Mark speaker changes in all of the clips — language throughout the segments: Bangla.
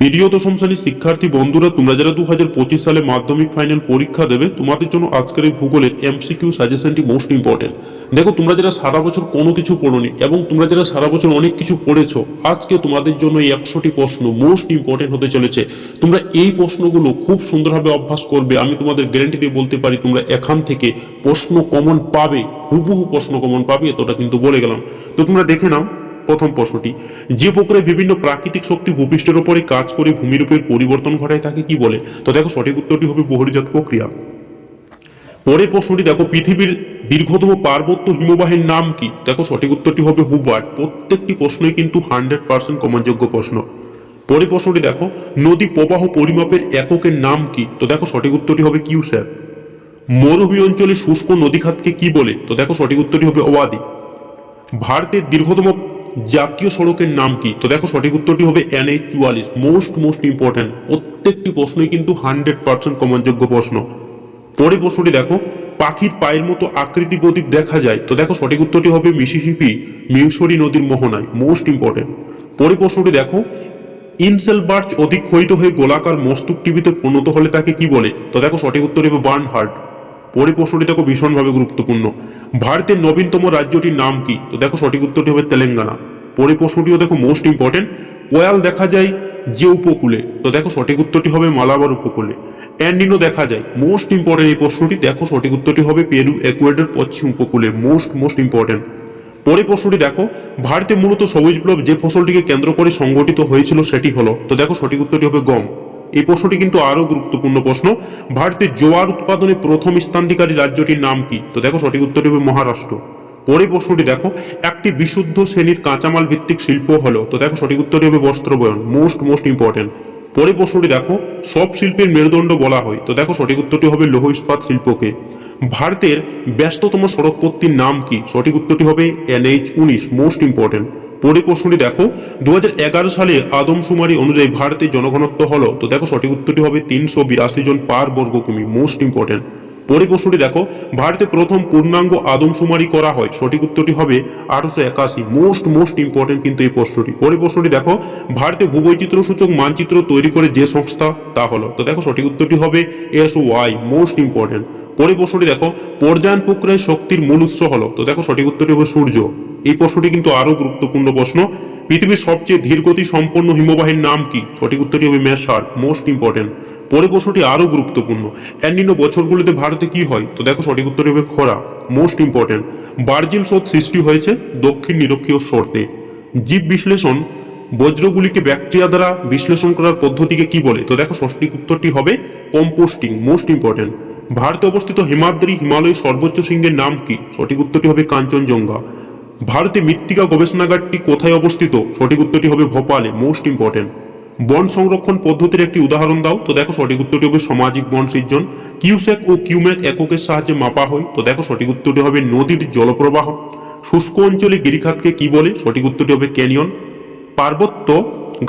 Speaker 1: প্রিয় দশম শ্রেণির শিক্ষার্থী বন্ধুরা, তোমরা যারা দু হাজার পঁচিশ সালে মাধ্যমিক ফাইনাল পরীক্ষা দেবে, তোমাদের জন্য আজকের এই ভূগোলের এমসিকিউ সাজেশনটি মোস্ট ইম্পর্টেন্ট দেখো, তোমরা যারা সারা বছর কোনো কিছু পড়োনি এবং তোমরা যারা সারা বছর অনেক কিছু পড়েছো, আজকে তোমাদের জন্য এই একশোটি প্রশ্ন মোস্ট ইম্পর্টেন্ট হতে চলেছে। তোমরা এই প্রশ্নগুলো খুব সুন্দরভাবে অভ্যাস করবে, আমি তোমাদের গ্যারেন্টি দিয়ে বলতে পারি, তোমরা এখান থেকে প্রশ্ন কমন পাবে, হুবহু প্রশ্ন কমন পাবে, এতটা কিন্তু বলে গেলাম। তো তোমরা দেখে নাও। প্রথম প্রশ্নটি, যে প্রকারে বিভিন্ন প্রাকৃতিক শক্তি ভূপৃষ্ঠের উপরে কাজ করে ভূমিরূপের পরিবর্তন ঘটায় তাকে কি বলে? তো দেখো সঠিক উত্তরটি হবে বহির্জাত প্রক্রিয়া। পরের প্রশ্নটি দেখো, পৃথিবীর দীর্ঘতম পার্বত্য হিমবাহের নাম কি? দেখো সঠিক উত্তরটি হবে হুবার্ট। প্রত্যেকটি প্রশ্নই কিন্তু হান্ড্রেড পার্সেন্ট কমনযোগ্য প্রশ্ন। পরের প্রশ্নটি দেখো, নদী প্রবাহ পরিমাপের এককের নাম কি? তো দেখো সঠিক উত্তরটি হবে কিউস্যাপ মরুভূমি অঞ্চলে শুষ্ক নদীখাতকে কি বলে? তো দেখো সঠিক উত্তরটি হবে অবাদি ভারতের দীর্ঘতম জাতীয় সড়কের নাম কি? তো দেখো সঠিক উত্তরটি হবে এনএইচ চুয়াল্লিশ। মোস্ট মোস্ট ইম্পর্টেন্ট প্রত্যেকটি প্রশ্নই কিন্তু হান্ড্রেড পার্সেন্ট কমনযোগ্য প্রশ্ন। পরে প্রশ্নটি দেখো, পাখির পায়ের মতো আকৃতি প্রতীক দেখা যায়। তো দেখো সঠিক উত্তরটি হবে মিসিসিপি, মিউসরি নদীর মোহনায়। মোস্ট ইম্পর্টেন্ট পরে প্রশ্নটি দেখো, ইনসেল বার্চ অধিক ক্ষয়িত হয়ে গোলাকার মস্তুক টিভিতে পরিণত হলে তাকে কি বলে? তো দেখো সঠিক উত্তর হবে বার্ন হার্ট পরে প্রশ্নটি দেখো ভীষণভাবে গুরুত্বপূর্ণ। ভারতের নবীনতম রাজ্যটির নাম কি? তো দেখো সঠিক উত্তরটি হবে তেলেঙ্গানা। পরে প্রশ্নটিও দেখো মোস্ট ইম্পর্টেন্ট কোয়াল দেখা যায় যে উপকূলে। তো দেখো সঠিক উত্তরটি হবে মালাবার উপকূলে। অ্যান্ডিনো দেখা যায়। মোস্ট ইম্পর্টেন্ট এই প্রশ্নটি দেখো সঠিক উত্তরটি হবে পেরু, একুয়েডর, পশ্চিম উপকূলে। মোস্ট মোস্ট ইম্পর্টেন্ট পরে প্রশ্নটি দেখো, ভারতে মূলত সবুজ বিপ্লব যে ফসলটিকে কেন্দ্র করে সংগঠিত হয়েছিল সেটি হলো, তো দেখো সঠিক উত্তরটি হবে গম। এই প্রশ্নটি কিন্তু আরও গুরুত্বপূর্ণ প্রশ্ন। ভারতে জোয়ার উৎপাদনে প্রথম স্থানাধিকারী রাজ্যটির নাম কি? তো দেখো সঠিক উত্তরটি হবে মহারাষ্ট্র। পরে প্রশ্নটি দেখো, একটি বিশুদ্ধ শ্রেণির কাঁচামাল ভিত্তিক শিল্প হলো। তো দেখো সঠিক উত্তরটি হবে বস্ত্র বয়ন মোস্ট মোস্ট ইম্পর্টেন্ট পরে প্রশ্নটি দেখো, সব শিল্পের মেরুদণ্ড বলা হয়। তো দেখো সঠিক উত্তরটি হবে লৌহ ইস্পাত শিল্পকে। ভারতের ব্যস্ততম সড়কপথটির নাম কি? সঠিক উত্তরটি হবে এনএইচ উনিশ মোস্ট ইম্পর্টেন্ট পরে প্রশ্নটি দেখো। দু হাজার এগারো সালে আদমশুমারি অনুযায়ী ভারতের জনঘনত্ব হলো, তো দেখো সঠিক উত্তরটি হবে তিনশো বিরাশি জন পার বর্গ কিমি মোস্ট ইম্পর্টেন্ট পরে প্রশ্নটি দেখো, ভারতে প্রথম পূর্ণাঙ্গ আদমশুমারি করা হয়, সঠিক উত্তরটি হবে আঠারোশো একাশি মোস্ট মোস্ট ইম্পর্টেন্ট কিন্তু এই প্রশ্নটি। পরে প্রশ্নটি দেখো, ভারতে ভূবৈচিত্র্য সূচক মানচিত্র তৈরি করে যে সংস্থা, তা হলো, তো দেখো সঠিক উত্তরটি হবে এস ওয়াই মোস্ট ইম্পর্টেন্ট পরে প্রশ্নটি দেখো পর্যায়ন প্রক্রিয়ায় শক্তির মূল উৎস হলো। তো দেখো সঠিক উত্তরটি হবে সূর্য। এই প্রশ্নটি কিন্তু আরও গুরুত্বপূর্ণ প্রশ্ন। পৃথিবীর সবচেয়ে ধীরগতি সম্পন্ন হিমবাহের নাম কি? সঠিক উত্তরটি হবে মেসার মোস্ট ইম্পর্টেন্ট। পরে প্রশ্নটি আরও গুরুত্বপূর্ণ। অ্যান্ডিনো বছরগুলিতে ভারতে কি হয়? তো দেখো সঠিক উত্তরটি হবে খরা, মোস্ট ইম্পর্টেন্ট। বার্জিল স্রোত সৃষ্টি হয়েছে দক্ষিণ নিরক্ষীয় শর্তে। জীব বিশ্লেষণ বজ্রগুলিকে ব্যাকটেরিয়া দ্বারা বিশ্লেষণ করার পদ্ধতিকে কি বলে? তো দেখো সঠিক উত্তরটি হবে কম্পোস্টিং, মোস্ট ইম্পর্টেন্ট। ভারতে অবস্থিত হিমাদ্রি হিমালয়ের সর্বোচ্চ শৃঙ্গের নাম কি? সঠিক উত্তরটি হবে কাঞ্চনজঙ্ঘা। ভারতে মৃত্তিকা গবেষণাগারটি কোথায় অবস্থিত? সঠিক উত্তরটি হবে ভোপালে মোস্ট ইম্পর্টেন্ট বন সংরক্ষণ পদ্ধতির একটি উদাহরণ দাও। তো দেখো সঠিক উত্তরটি হবে সামাজিক বন সৃজন। কিউসেক ও কিউমেক এককের সাহায্যে মাপা হয়। তো দেখো সঠিক উত্তরটি হবে নদীর জলপ্রবাহ। শুষ্ক অঞ্চলে গিরিখাতকে কি বলে? সঠিক উত্তরটি হবে ক্যানিয়ন। পার্বত্য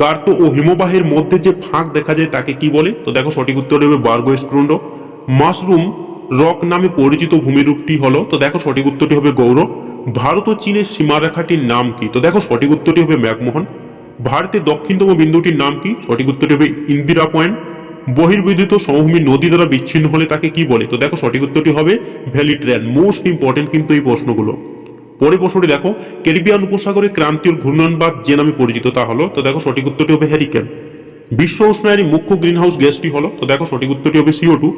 Speaker 1: গার্ত ও হিমবাহের মধ্যে যে ফাঁক দেখা যায় তাকে কি বলে? তো দেখো সঠিক উত্তরটি হবে বার্গোস্ট্রুন্ড মাশরুম রক নামে পরিচিত ভূমিরূপটি হলো, তো দেখো সঠিক উত্তরটি হবে গৌরব। ভারত ও চীনের সীমারেখাটির নাম কি? তো দেখো সঠিক উত্তরটি হবে ম্যাকমোহন ভারতের দক্ষিণতম বিন্দুটির নাম কি? সঠিক উত্তরটি হবে ইন্দিরা পয়েন্ট। বহির্বিদিত সমভূমি নদী দ্বারা বিচ্ছিন্ন হলে তাকে কি বলে? তো দেখো সঠিক উত্তরটি হবে ভ্যালি ট্রেন। মোস্ট ইম্পর্টেন্ট কিন্তু এই প্রশ্নগুলো। পরে প্রশ্নটি দেখো, ক্যারিবিয়ান উপসাগরে ক্রান্তীয় ঘূর্ণনবাদ যে নামে পরিচিত তা হলো, তো দেখো সঠিক উত্তরটি হবে হ্যারিকেন। বিশ্ব উষ্ণায়নের মুখ্য গ্রিনহাউস গ্যাসটি হলো, তো দেখো সঠিক উত্তরটি হবে সিও টু।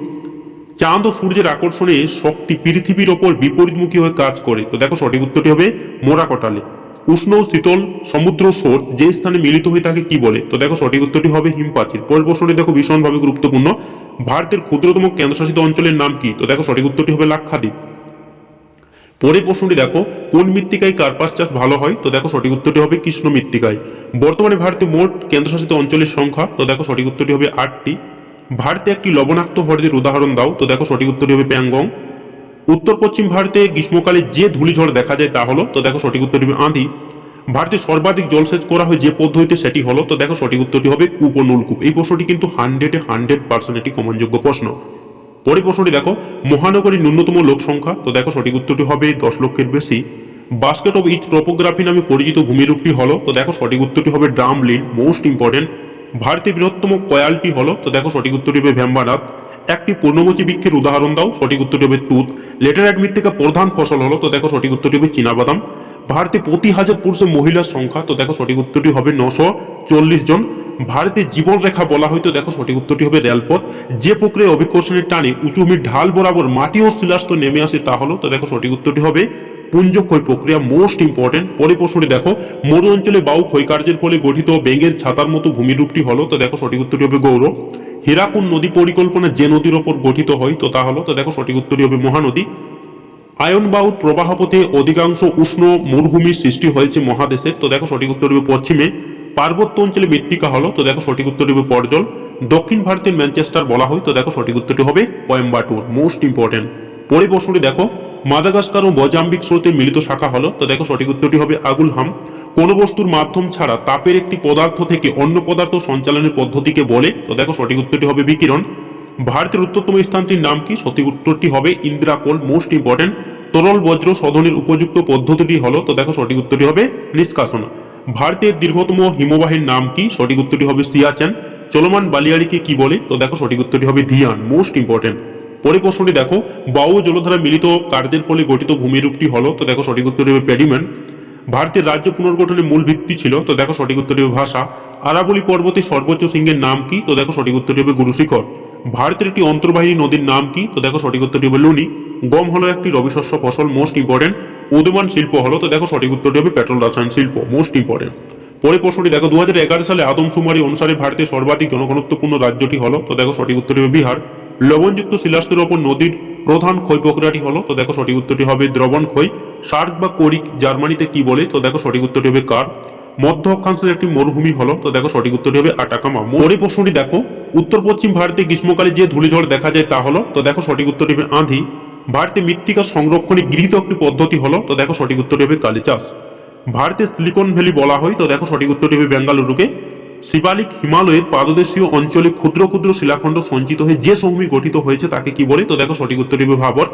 Speaker 1: চাঁদ ও সূর্যের আকর্ষণে শক্তি পৃথিবীর ওপর বিপরীতমুখী হয়ে কাজ করে। তো দেখো সঠিক উত্তরটি হবে মোরা কটালে উষ্ণ ও শীতল সমুদ্র স্রোত যে স্থানে মিলিত হয়ে তাকে কি বলে? তো দেখো সঠিক উত্তরটি হবে হিমপাচির পরের প্রশ্নটি দেখো ভীষণভাবে গুরুত্বপূর্ণ। ভারতের ক্ষুদ্রতম কেন্দ্রশাসিত অঞ্চলের নাম কি? তো দেখো সঠিক উত্তরটি হবে লাক্ষাদ্বীপ। পরের প্রশ্নটি দেখো, কোন মৃত্তিকায় কার্পাস চাষ ভালো হয়? তো দেখো সঠিক উত্তরটি হবে কৃষ্ণ মৃত্তিকায় বর্তমানে ভারতে মোট কেন্দ্রশাসিত অঞ্চলের সংখ্যা, তো দেখো সঠিক উত্তরটি হবে আটটি। ভারতে একটি লবণাক্ত হ্রদের উদাহরণ দাও। তো দেখো সঠিক উত্তরটি হবে প্যাংগং। উত্তর পশ্চিম ভারতে গ্রীষ্মকালে যে ধূলিঝড় দেখা যায় তা হলো, তো দেখো সঠিক উত্তরটি হবে আঁধি। ভারতে সর্বাধিক জলসেচ করা হয় যে পদ্ধতিতে সেটি হলো, তো দেখো সঠিক উত্তরটি হবে কূপ ও নলকূপ এই প্রশ্নটি কিন্তু হান্ড্রেডে হান্ড্রেড পার্সেন্ট একটি কমনযোগ্য প্রশ্ন। পরে প্রশ্নটি দেখো, মহানগরীর ন্যূনতম লোক সংখ্যা, তো দেখো সঠিক উত্তরটি হবে দশ লক্ষের বেশি। বাস্কেট অফ ইচ টপোগ্রাফি নামে পরিচিত ভূমিরূপটি হলো, তো দেখো সঠিক উত্তরটি হবে ড্রামলিন মোস্ট ইম্পর্টেন্ট ভারতের বৃহত্তম কয়ালটি হলো, তো দেখো সঠিক উত্তরটি হবে ভ্যাম্বানাথ একটি পূর্ণমোচী বৃক্ষের উদাহরণ দাও, সঠিক উত্তরটি হবে তুত। লেটারাইট মৃত্তিকা প্রধান ফসল হলো, তো দেখো সঠিক উত্তরটি হবে চীনাবাদাম। ভারতে প্রতি হাজার পুরুষের মহিলার সংখ্যা, তো দেখো সঠিক উত্তরটি হবে নশো চল্লিশ জন। ভারতের জীবন রেখা বলা হয়তো দেখো সঠিক উত্তরটি হবে রেলপথ। যে প্রক্রিয়া অভিকর্ষণের টানে উঁচু ঢাল বরাবর মাটি ও শিলাস্তর নেমে আসে তা হলো, তো দেখো সঠিক উত্তরটি হবে পুঞ্জক্ষয় প্রক্রিয়া মোস্ট ইম্পর্টেন্ট পরে প্রশ্নটি দেখো, মরু অঞ্চলে বায়ু ক্ষয়কার্যের ফলে গঠিত বেঙ্গের ছাতার মতো ভূমিরূপটি হলো, তো দেখো সঠিক উত্তরটি হবে গৌরব হীরাকুন নদী পরিকল্পনা যে নদীর ওপর গঠিত হয়, তো তা হলো, তো দেখো সঠিক উত্তরটি হবে মহানদী। আয়ন বায়ুর প্রবাহপথে অধিকাংশ উষ্ণ মরুভূমির সৃষ্টি হয়েছে মহাদেশে তো দেখো সঠিক উত্তর হবে পশ্চিমে। পার্বত্য অঞ্চলে মৃত্তিকা হলো, তো দেখো সঠিক উত্তর হবে পর্জল। দক্ষিণ ভারতের ম্যানচেস্টার বলা হয়, তো দেখো সঠিক উত্তরটি হবে কোয়েম্বাটুর মোস্ট ইম্পর্টেন্ট পরে প্রশ্নটি দেখো মাদাগাস্কার ও মজাম্বিক স্রোতের মিলিত শাখা হলো। তো দেখো সঠিক উত্তরটি হবে আগুলহাম কোন বস্তুর মাধ্যম ছাড়া তাপের একটি পদার্থ থেকে অন্য পদার্থ সঞ্চালনের পদ্ধতিকে বলে। তো দেখো সঠিক উত্তরটি হবে বিকিরণ। ভারতের উত্তরতম স্থানটির নাম কি? সঠিক উত্তরটি হবে ইন্দিরাকোল মোস্ট ইম্পর্টেন্ট, তরল বজ্র শোধনের উপযুক্ত পদ্ধতিটি হলো। তো দেখো সঠিক উত্তরটি হবে নিষ্কাশন। ভারতের দীর্ঘতম হিমবাহের নাম কি? সঠিক উত্তরটি হবে সিয়াচেন। চলমান বালিয়াড়িকে কি বলে? তো দেখো সঠিক উত্তরটি হবে ধিয়ান। Most important. পরে প্রশ্নটি দেখো বায়ু জলধারা মিলিত কার্যের ফলে গঠিত ভূমিরূপটি হলো, তো দেখো সঠিক উত্তর হবে পেডিমেন্ট। ভারতের রাজ্য পুনর্গঠনের মূল ভিত্তি ছিল, তো দেখো সঠিক উত্তর হবে ভাষা। আরাবলি পর্বতের সর্বোচ্চ সিংহের নাম কি? তো দেখো সঠিক উত্তরটি হবে গুরুশিখর। ভারতের একটি অন্তর্বাহিনী নদীর নাম কি? তো দেখো সঠিক উত্তরটি হবে লুনি। গম হলো একটি রবি শস্য ফসল, মোস্ট ইম্পর্টেন্ট। উদীয়মান শিল্প হলো, তো দেখো সঠিক উত্তরটি হবে পেট্রোল রসায়ন শিল্প, মোস্ট ইম্পর্টেন্ট। পরে প্রশ্নটি দেখো দু হাজার এগারো সালে আদমশুমারি অনুসারে ভারতের সর্বাধিক জনঘনত্বপূর্ণ রাজ্যটি হলো, তো দেখো সঠিক উত্তরটি হবে বিহার। লবণযুক্ত শিলাস্তরের ওপর নদীর প্রধান ক্ষয় প্রক্রিয়াটি হলো, তো দেখো সঠিক উত্তরটি হবে দ্রবণ ক্ষয় সার্ক বা কোরিক জার্মানিতে কি বলে, তো দেখো সঠিক উত্তরটি হবে কার। মধ্য অক্ষাংশের একটি মরুভূমি হলো, তো দেখো সঠিক উত্তরটি হবে আটাকামা। পরে প্রশ্নটি দেখো উত্তর পশ্চিম ভারতে গ্রীষ্মকালে যে ধূলিঝড় দেখা যায় তা হলো, তো দেখো সঠিক উত্তরটি হবে আঁধি। ভারতে মৃত্তিকা সংরক্ষণে গৃহীত একটি পদ্ধতি হলো, তো দেখো সঠিক উত্তরটি হবে কালি চাষ ভারতের সিলিকন ভ্যালি বলা হয়, তো দেখো সঠিক উত্তরটি হবে বেঙ্গালুরুকে। শিবালিক হিমালয়ের পাদদেশীয় অঞ্চলে ক্ষুদ্র ক্ষুদ্র শিলাখণ্ড সঞ্চিত হয়ে যে সমভূমি গঠিত হয়েছে তাকে কি বলে? তো দেখো সঠিক উত্তর হবে ভাবর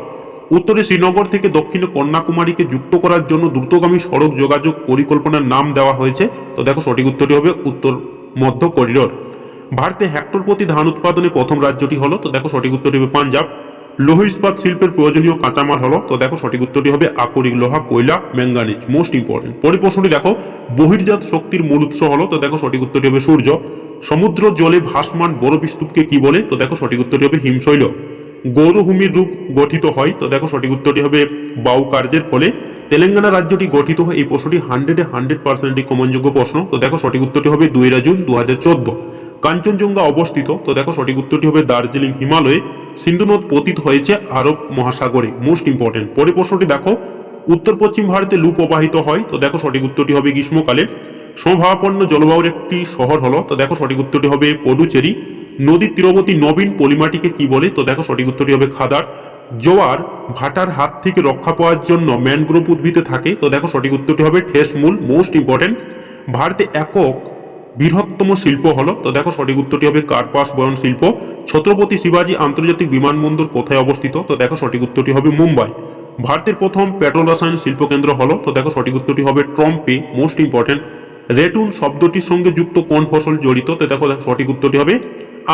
Speaker 1: উত্তরে শ্রীনগর থেকে দক্ষিণে কন্যাকুমারীকে যুক্ত করার জন্য দ্রুতগামী সড়ক যোগাযোগ পরিকল্পনার নাম দেওয়া হয়েছে। তো দেখো সঠিক উত্তরটি হবে উত্তর মধ্য করিডোর। ভারতে হেক্টর প্রতি ধান উৎপাদনে প্রথম রাজ্যটি হলো, তো দেখো সঠিক উত্তরটি হবে পাঞ্জাব। লৌহ ইস্পাত শিল্পের প্রয়োজনীয় কাঁচামাল হলো, তো দেখো সঠিক উত্তরটি হবে আকরিক লোহা, কয়লা, ম্যাঙ্গানিজ মোস্ট ইম্পর্টেন্ট পরে প্রশ্নটি দেখো, বহির্জাত শক্তির মূল উৎস হলো, তো দেখো সঠিক উত্তরটি হবে সূর্য। সমুদ্র জলে ভাসমান বরফ স্তূপকে কি বলে, তো দেখো সঠিক উত্তরটি হবে হিমশৈল। গৌরভূমির রূপ গঠিত হয়, তো দেখো সঠিক উত্তরটি হবে বাউ কার্যের ফলে। তেলেঙ্গানা রাজ্যটি গঠিত হয়, এই প্রশ্নটি হান্ড্রেডে হান্ড্রেড পার্সেন্টই কমনযোগ্য প্রশ্ন, তো দেখো সঠিক উত্তরটি হবে দুইরা জুন দু হাজার চোদ্দ। কাঞ্চনজঙ্ঘা অবস্থিত, তো দেখো সঠিক উত্তরটি হবে দার্জিলিং হিমালয়ে। সিন্ধু নদ পতিত হয়েছে আরব মহাসাগরে। মোস্ট ইম্পর্টেন্ট পরে প্রশ্নটি দেখো। উত্তর পশ্চিম ভারতে লু প্রবাহিত হয়। তো দেখো সঠিক উত্তরটি হবে গ্রীষ্মকালে। সমভাবাপন্ন জলবায়ুর একটি শহর হলো। তো দেখো সঠিক উত্তরটি হবে পডুচেরি নদীর তীরবর্তী নবীন পলিমাটিকে কি বলে? তো দেখো সঠিক উত্তরটি হবে খাদার। জোয়ার ভাটার হাত থেকে রক্ষা পাওয়ার জন্য ম্যানগ্রোভ উদ্ভিদে থাকে। তো দেখো সঠিক উত্তরটি হবে ঠেসমূল। মোস্ট ইম্পর্টেন্ট ভারতে একক বৃহত্তম শিল্প হলো, তো দেখো সঠিক উত্তরটি হবে কার্পাস বয়ন শিল্প। ছত্রপতি শিবাজী আন্তর্জাতিক বিমানবন্দর কোথায় অবস্থিত? তো দেখো সঠিক উত্তরটি হবে মুম্বাই। ভারতের প্রথম পেট্রোল রসায়ন শিল্প কেন্দ্র হলো, তো দেখো সঠিক উত্তরটি হবে ট্রম্পে। মোস্ট ইম্পর্টেন্ট, রেটুন শব্দটির সঙ্গে যুক্ত কোন ফসল জড়িত? তো দেখো দেখো সঠিক উত্তরটি হবে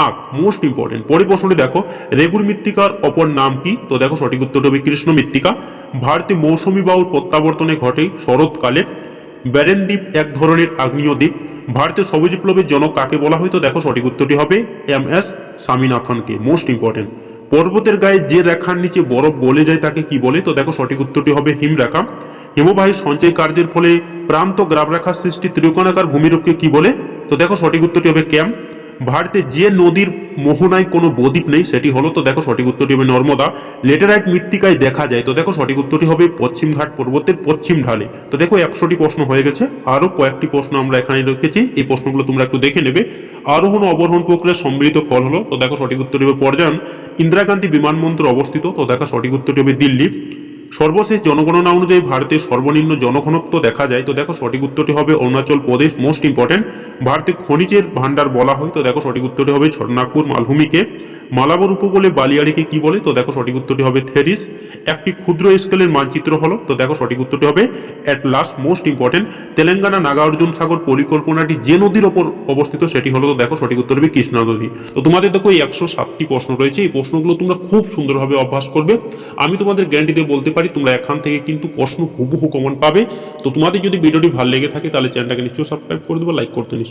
Speaker 1: আখ, মোস্ট ইম্পর্টেন্ট। পরে প্রশ্নটি দেখো, রেগুর মৃত্তিকার অপর নাম কি? তো দেখো সঠিক উত্তরটি হবে কৃষ্ণ মৃত্তিকা। ভারতে মৌসুমী বায়ুর প্রত্যাবর্তনে ঘটে শরৎকালে। ব্যারেন দ্বীপ এক ধরনের আগ্নেয় দ্বীপ। ভারতের সবুজ বিপ্লবের জনক কাকে বলা হয়তো দেখো সঠিক উত্তরটি হবে এম এস স্বামীনাথনকে। Most important. পর্বতের গায়ে যে রেখার নিচে বরফ গলে যায় তাকে কি বলে? তো দেখো সঠিক উত্তরটি হবে হিমরেখা হিমবাহী সঞ্চয় কার্যের ফলে প্রান্ত গ্রাবরেখার সৃষ্টি ত্রিকোণাকার ভূমিরূপকে কি বলে? তো দেখো সঠিক উত্তরটি হবে ক্যাম্প ভারতে যে নদীর মোহনায় কোনো বদ্বীপ নেই, সেটি হলো তো দেখো সঠিক উত্তরটি হবে নর্মদা। লেটেরাইট মৃত্তিকায় দেখা যায়, তো দেখো সঠিক উত্তরটি হবে পশ্চিম ঘাট পর্বতের পশ্চিম ঢালে। তো দেখো একশোটি প্রশ্ন হয়ে গেছে আরও কয়েকটি প্রশ্ন আমরা এখানে রেখেছি, এই প্রশ্নগুলো তোমরা একটু দেখে নেবে। আরোহণ অবরোহণ প্রক্রিয়ার সম্মিলিত ফল হলো, তো দেখো সঠিক উত্তরটি হবে পর্যায়ন ইন্দিরা গান্ধী বিমানবন্দর অবস্থিত, তো দেখো সঠিক উত্তরটি হবে দিল্লি। সর্বশেষ জনগণনা অনুযায়ী ভারতের সর্বনিম্ন জনঘনত্ব দেখা যায়। তো দেখো সঠিক উত্তরটি হবে অরুণাচল প্রদেশ মোস্ট ইম্পর্টেন্ট ভারতে খনিজের ভান্ডার বলা হয়, তো দেখো সঠিক উত্তরটি হবে ছটনাগপুর মালভূমিকে। মালাবর উপকূলে বালিয়াড়িকে কি বলে? তো দেখো সঠিক উত্তরটি হবে থেরিস। একটি ক্ষুদ্র স্কেলের মানচিত্র হলো, তো দেখো সঠিক উত্তরটি হবে at last most important Telangana, Nagarjuna Sagar পরিকল্পনাটি যে নদীর ওপর অবস্থিত সেটি হলো, তো দেখো সঠিক উত্তর হবে কৃষ্ণা নদী। তো তোমাদের দেখো এই একশো সাতটি প্রশ্ন রয়েছে। এই প্রশ্নগুলো তোমরা খুব সুন্দরভাবে অভ্যাস করবে। আমি তোমাদের গ্যারান্টি দিয়ে বলতে পারি, তোমরা এখান থেকে কিন্তু প্রশ্ন হুবহু কমন পাবে। তো তোমাদের যদি ভিডিওটি ভালো লেগে থাকে, তাহলে চ্যানেলটাকে নিশ্চয়ই সাবস্ক্রাইব করে দেবে লাইক করতে